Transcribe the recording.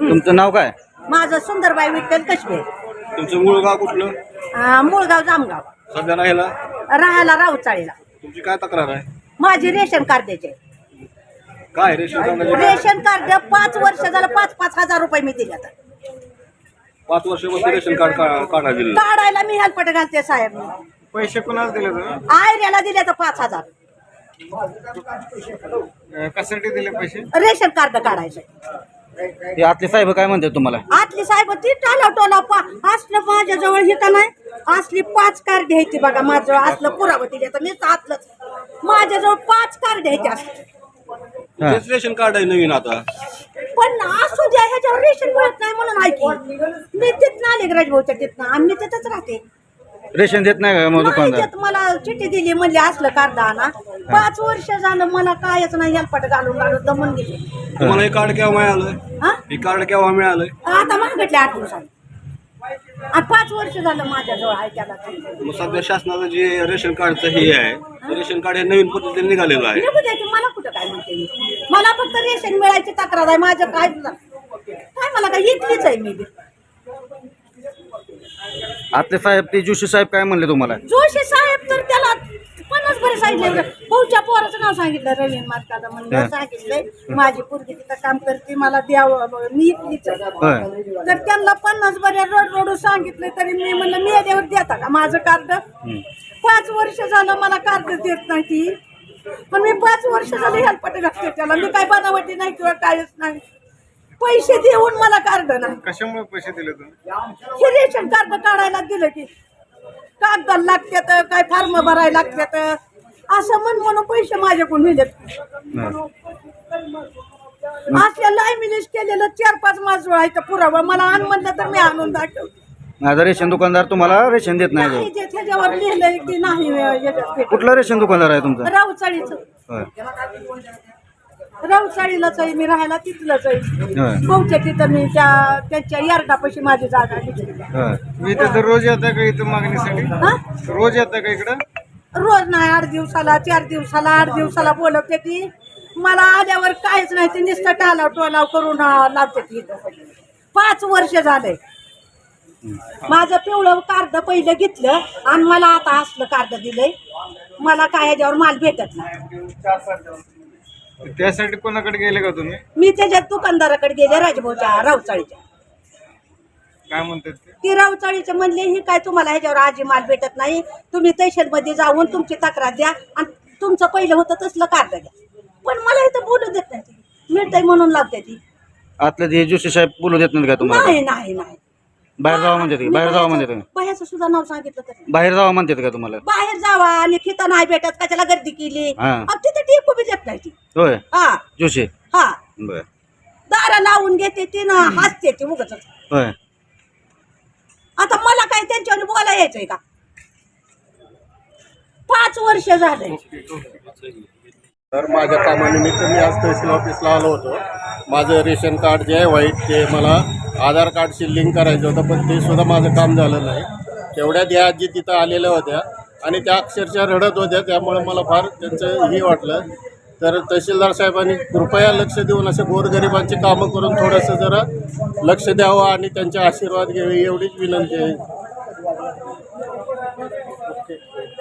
तुमचं नाव काय? माझं सुंदरबाई विठ्ठल कशबे तुमचं मूळ गाव कुठलं? अं, मूळगाव जामगाव. सध्या राहिला? राहायला राऊचाळीला. तुमची काय तक्रार आहे? माझी रेशन कार्ड द्यायचे काय रेशन कार्डाची रेशन कार्ड पाच वर्ष झालं पाच पाच हजार रुपये मी दिले आता. पाच वर्षापासून रेशन कार्ड का- काढा दिलं काढायला मी हेल्पट घालते साहेब. पैसे कुणाला दिले तुम्ही आयऱ्याला दिले तर पाच हजार. अं, कशासाठी दिले पैसे? रेशन कार्ड काढायचं. ते आतले साहेब काय म्हणतात तुम्हाला? आतली साहेब ती टाला टोला पा असलं माझ्याजवळ हे का नाही. असली पाच कार्ड घ्यायची बघा माझं असलं पुरावं दिले तर मी आतलंच माझ्याजवळ पाच कार्ड घ्यायचे हा. तेच रेशन कार्ड आहे नवीन आता. पण असू द्या ह्याच्यावर रेशन मिळत नाही म्हणून ऐकी. मी तिथनं आले ग्राजभाऊच्या तिथनं आम्ही तिथंच राहते. रेशन देत नाही का मग नाही दुकानदार? देत मला चिठ्ठी दिली म्हणले असलं कार्ड आणा पाच वर्ष झालं मला कायच नाही हेलपाट घालून घालून दमून गेले. तुम्हाला हे कार्ड केव्हा मिळालं हा? हे कार्ड केव्हा मिळालंय? आता मागितले आठ दिवसांनी पाच वर्ष झालं माझ्याजवळ आहे त्याला. मग सध्या शासनाचं जे रेशन कार्डचं हे आहे ते रेशन कार्ड हे नवीन पद्धतीने निघालेलं आहे. निघू द्यायची मला कुठं काय म्हणते मी? मला फक्त रेशन मिळायची तक्रार आहे माझं काय काय मला काय इथलीच आहे मी बी. आतले साहेब ते जोशी साहेब काय म्हणले तुम्हाला? जोशी साहेब बरे सांगितले भाऊच्या पोराचं नाव सांगितलं रवीन मार्काला म्हणलं हा. सांगितलंय. माझी पोरगी तिथं काम करते मला द्यावं मी इथलीच तर त्यांना पन्नास बऱ्या रोड रोड सांगितलं तरी मी म्हणलं मी याच्यावर देता का माझं कार्ड? पाच वर्ष झालं मला कार्ड देत नाही ती. पण मी पाच वर्ष झालं हेल्पट घातले त्याला. मी काय बनावटी नाही किंवा कायच नाही. पैसे देऊन मला कार्ड नाही. कशामुळे पैसे दिले हे रेशन कार्ड काढायला दिलं की. कागदाला लागतात काय फॉर्म भरायला लागतात. असं म्हण म्हणून पैसे माझ्याकडून नेलेत. असल्या लायमिनेस केलेलं चार पाच माझं आहे तर पुरावा मला आण म्हणलं तर मी आणून दाखव माझा रेशन दुकानदार तुम्हाला रेशन देत नाही नाही जे त्याच्यावर लिहिलंय की नाही याच्यात. कुठला रेशन दुकानदार आहे तुमचा? रावचाळीचं. होय. रावचाळीलाच आहे मी राहायला तिथलंच आहे. होय. तिथं मी त्या त्यांच्या यार्डापाशी माझी जागा घेतली होय. मी तर रोज येता का इथं मागणीसाठी? हा? रोज येता का इकडं? रोज नाही आठ दिवसाला चार दिवसाला आठ दिवसाला बोलवते ती. मला आल्यावर काहीच नाही ते नुसतं टालाव टोलाव करून लावते ती. पाच वर्ष झालंय माझं पिवळं कार्ड पहिलं घेतलं आणि मला आता असलं कार्ड दिलंय. मला काय ह्याच्यावर माल भेटत नाही. त्यासाठी कोणाकडे गेले का तुम्ही? मी त्याच्या दुकानदाराकडे गेले राजभाऊच्या रावचाळीच्या काय म्हणतात ते? ती रावचाळीचे म्हणले ही काय तुम्हाला ह्याच्यावर आजी माल भेटत नाही? तुम्ही तहसीलमध्ये जाऊन तुमची तक्रार द्या आणि तुमचं पहिलं होतं तसलं कार्ड घ्या पण मला इथं बोलू देत नाही ती. मिळतंय म्हणून लावते ती. आतले ते जोशी साहेब बोलू देत नाहीत का तुम्हाला? नाही नाही नाही. बाहेर जावा म्हणतात का बाहेर जावा म्हणतात का बाहेरचं सुद्धा नाव सांगितलं तर. बाहेर जावा म्हणतात का तुम्हाला? बाहेर जावा आणि तिथं नाही भेटत कशाला गर्दी केली? हा. अहो, तिथं टिपू बी देत नाही ती. होय? हा. जोशी? हा. बर. दारा लावून घेते ती ना हसते ती उगच होय. काय त्यांच्यावर बोला यायचंय का? पाच वर्ष झाले. तर माझ्या कामानिमित्त मी आज तहसील ऑफिसला आलो होतो. माझं रेशन कार्ड जे आहे व्हाईट ते मला आधार कार्डशी लिंक करायचं होतं पण ते सुद्धा माझं काम झालं नाही. तेवढ्यात या आजी तिथं आलेल्या होत्या आणि त्या अक्षरशः रडत होत्या त्यामुळे मला फार त्यांचं हे वाटलं. तर तहसीलदार साहेबांनी कृपया लक्ष देऊन असे गोरगरिबांची कामं करून थोडंसं जरा लक्ष द्यावं आणि त्यांचे आशीर्वाद घ्यावे एवढीच विनंती आहे.